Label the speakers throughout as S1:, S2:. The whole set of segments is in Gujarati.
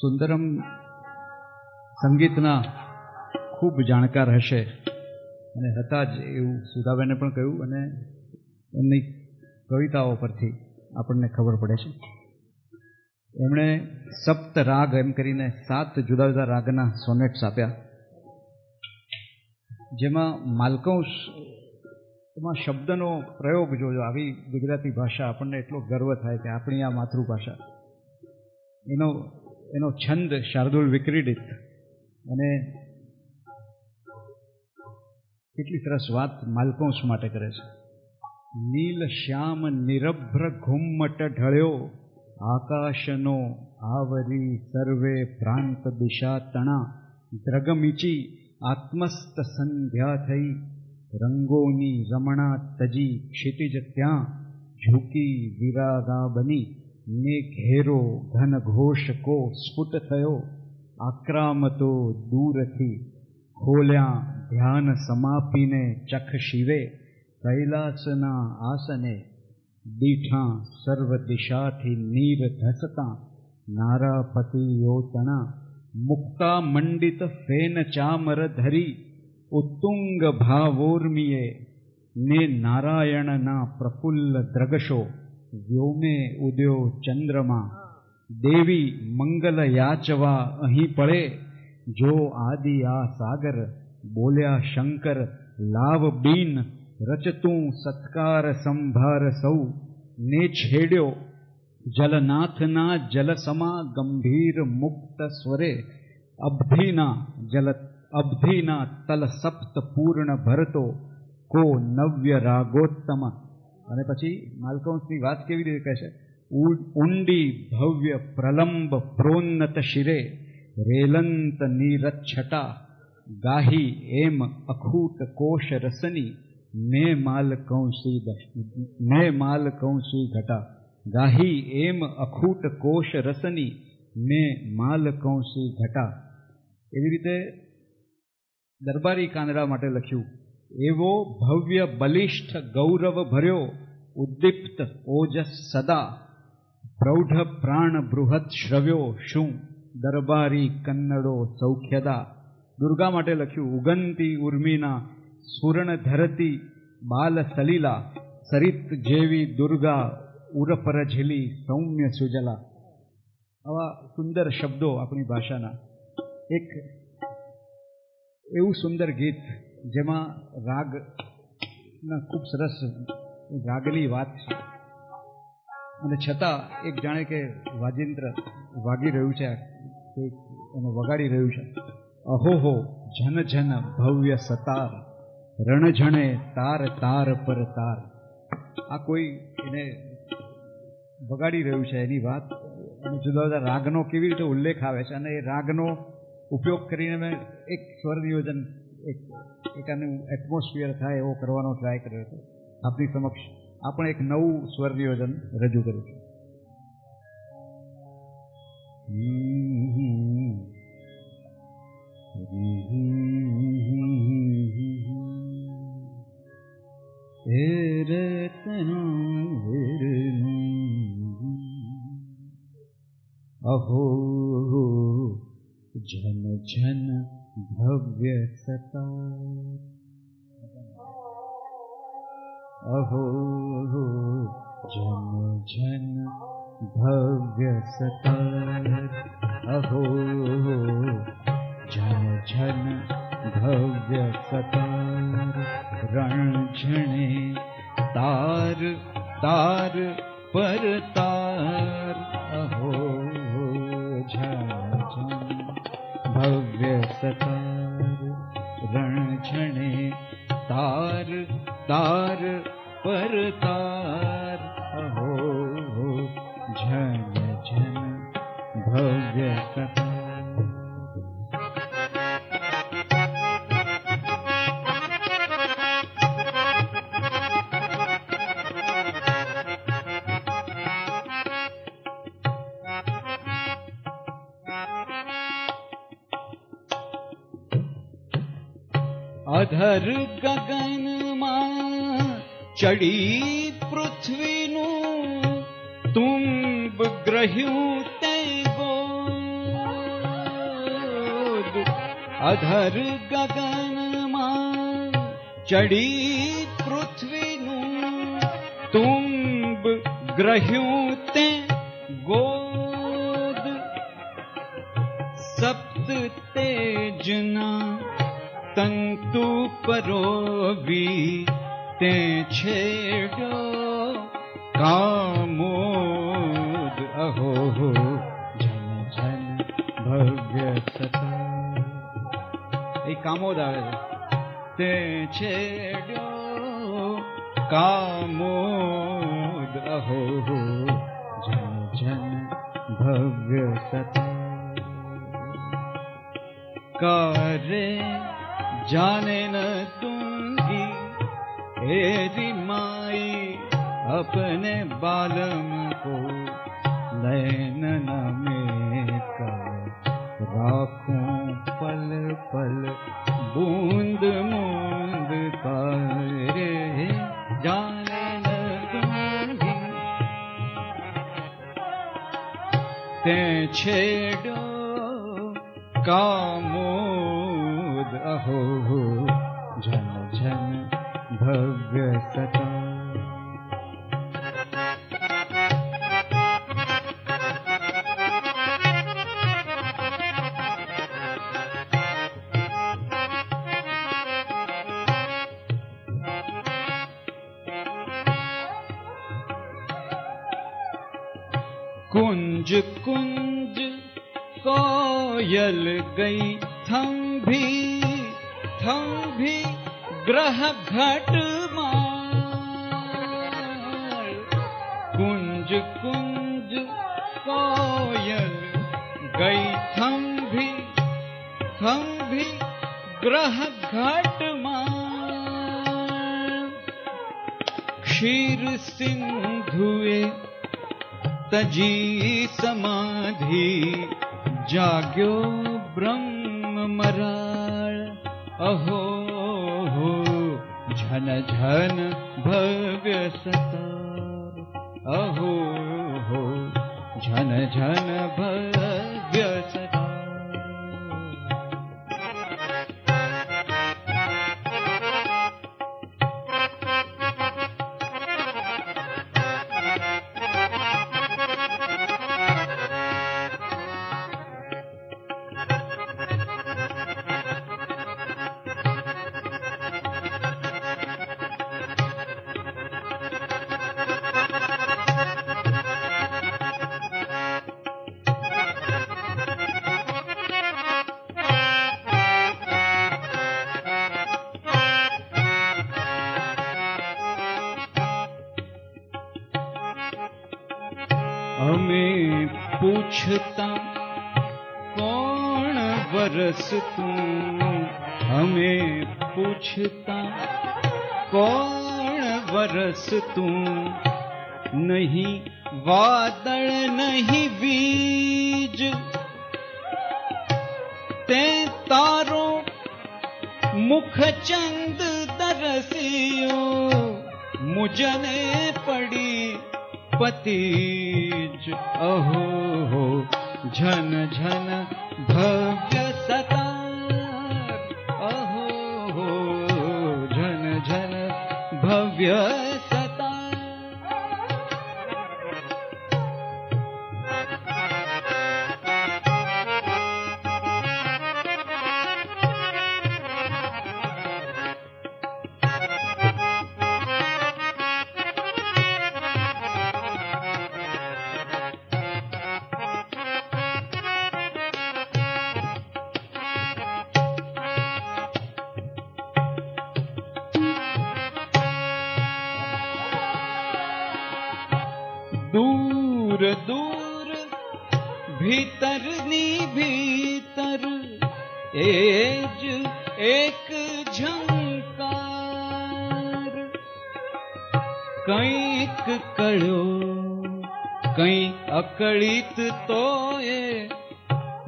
S1: સુંદરમ સંગીતના ખૂબ જાણકાર હશે. અને હતા જ એવું સુધાબેને પણ કહ્યું અને એમની કવિતાઓ પરથી આપણને ખબર પડે છે. એમણે સપ્ત રાગ એમ કરીને સાત જુદા જુદા રાગના સોનેટ્સ આપ્યા. જેમાં માલકંશ એમાં શબ્દનો પ્રયોગ જોજો આવી ગુજરાતી ભાષા આપણને એટલો ગર્વ થાય કે આપણી આ માતૃભાષા. એનો એનો છંદ શાર્દુલ વિક્રીડિત. અને કેટલી સરસ વાત માલકંશ માટે કરે છે. નીલ શ્યામ નિરભ્ર ઘુમ્મટ ઢળ્યો, આકાશનો આવરી સર્વે પ્રાંત દિશા તણા, દ્રગમીચી આત્મસ્ત સંધ્યા થઈ, રંગોની રમણા તજી ક્ષિતિજ ત્યાં, ઝૂકી વિરાગા બની. ને ઘેરો ઘન ઘોષ કો સ્ફુટ થયો. આક્રામતો દૂરથી ખોલ્યા ધ્યાન સમાપીને ચખ શિવે કૈલાસના આસને. દીઠા સર્વ દિશાથી નીર ધસતા નારાપતિ યોતણા મુક્તા મંડિત ફેન ચામર ધરી. ઉત્તુંગ ભાવોર્મિયે ને નારાયણના પ્રફુલ્લ દ્રગશો. વ્યોમે ઉદ્યો ચંદ્રમા દેવી મંગલ યાચવા અહીં પડે જો આદિ આ સાગર બોલ્યા શંકર લાવ બીન રચતું સત્કાર સંભાર સૌ ને છેડ્યો જલનાથના જલસમા ગંભીર મુક્ત સ્વરે અબ્ધિના જલ અબ્ધિના તલ સપ્ત પૂર્ણ ભરતો કો નવ્ય રાગોત્તમ અને પછી માલકંસની વાત કેવી રીતે કહે છે? ઊંડી ભવ્ય, પ્રલંબ, પ્રોન્નત શિરે, રેલંત નીરચ્છટા ગાહી, એમ અખૂટ કોશ રસની, મે માલ કૌંસી મે માલ કૌંસી ઘટા, ગાહી, એમ અખૂટ કોશ રસની, મેં માલ કૌંસી ઘટા. એવી રીતે દરબારી કાંદડા માટે લખ્યું. એવો ભવ્ય બલિષ્ઠ ગૌરવ ભર્યો ઉદ્દીપ્ત ઓજસ સદા. પ્રૌઢ પ્રાણ બૃહદ શ્રવ્યો શું? દરબારી કન્નડો સૌખ્યદા. દુર્ગા માટે લખ્યું, ઉગંતી ઉર્મિના, સુરણ ધરતી, બાલ સલીલા, સરિત જેવી દુર્ગા, ઉરપર ઝીલી, સૌમ્ય સુજલા. આવા સુંદર શબ્દો આપણી ભાષાના. એક એવું સુંદર ગીત જેમાં રાગ ના ખૂબ સરસ રાગની વાત છે. અને છતાં એક જાણે કે વાજિંત્ર વાગી રહ્યું છે એને વગાડી રહ્યું છે. અહોહો જન જન ભવ્ય સતાર રણઝણે તાર તાર પર તાર. આ કોઈ એને વગાડી રહ્યું છે એની વાત. અને જુદા જુદા રાગનો કેવી રીતે ઉલ્લેખ આવે છે અને એ રાગનો ઉપયોગ કરીને મેં એક સ્વર નિયોજન એક આનું એટમોસ્ફિયર થાય એવો કરવાનો ટ્રાય કર્યો હતો. આપની સમક્ષ આપણે એક નવું સ્વર નિયોજન રજૂ કર્યું છે. અહો जन जन भव्य सता अहो जन जन भव्य सता अहो जन जन भव्य सता रणझणे तार। तार परता रणे तार तार धर् गगन मा चडी पृथ्वीनू तुम् ग्रह्यते गो अधर् गगन मा चडी पृथ्वीनू तुम्ब ग्रह्य તંતુ પરોવી તે છેડ્યો કામોદ અહો જન જન, ભવ્ય સતા. એ કામોદ આવે છે. તે છેડ્યો કામોદ અહો જન જન, ભવ્ય સતા. કરે जाने न दूंगी हेरी माई अपने बालम को नैन न में राखूं पल पल बूंद मूंद पर जाने न दूंगी ते छेड़ो कामोद अहो कुंज कुंज कोयल गई। थम्भी थम्भी ग्रह घट मार। कुंज कुंज कोयल गई। थम्भी थम्भी ग्रह घट क्षीर सिंधुए तजी समाधि जाग्यो ब्रह्म मराळ। अहो हो झन झन भव्यसता अहो हो झन झन भ पूछता, कौन बरस तू? हमें पूछता, कौन बरस तू? नहीं वादल नहीं, बीज। ते तारों मुख चंद तरसियो मुझने पड़ी पतिज। अहो हो झन झन भव्य सतार। अहो हो झन झन भव्य भीतरनी भीतर, एज एक झंकार। कैक कड़ो, कई अकड़ित तोए,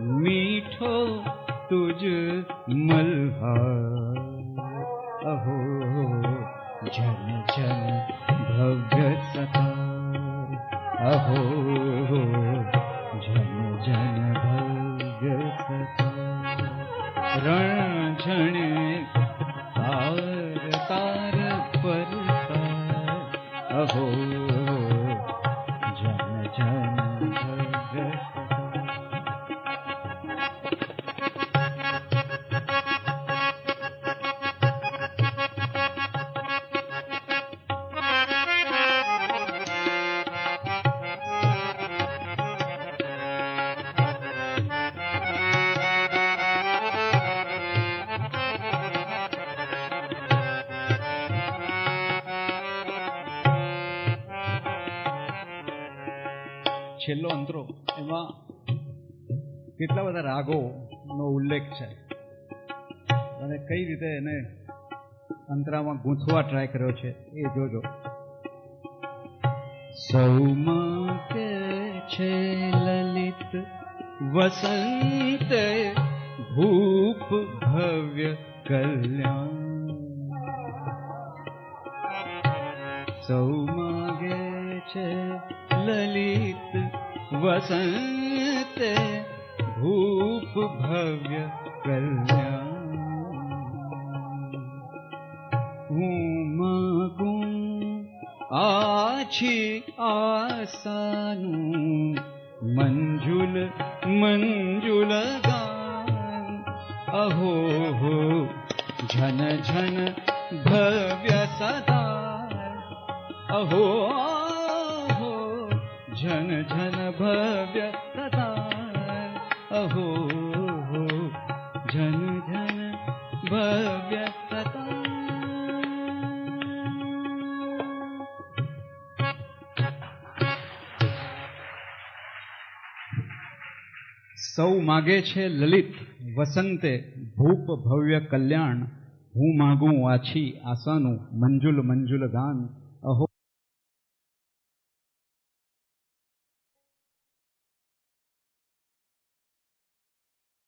S1: मीठो तुझ मल्हार अहो, जन जन भव्य सता। अहो છેલ્લો અંતરો એમાં કેટલા બધા રાગોનો ઉલ્લેખ છે. અને કઈ રીતે એને અંતરામાં ગૂંથવા ટ્રાય કર્યો છે એ જોજો. કે છે લલિત વસંત ભૂપ ભવ્ય કલ્યાણ. સૌ માગે છે લલિત वसन्त भूप भव्य आस मञ्जुल मञ्जुल अहो हो झन झन भव्य सदा। अहो જન ભવ્ય સદા અહો, હો, જન જન ભવ્ય સદા સૌ માગે છે લલિત, વસંતે ભૂપ ભવ્ય કલ્યાણ. હું માગું આછી આસાનું મંજુલ મંજુલ ગાન.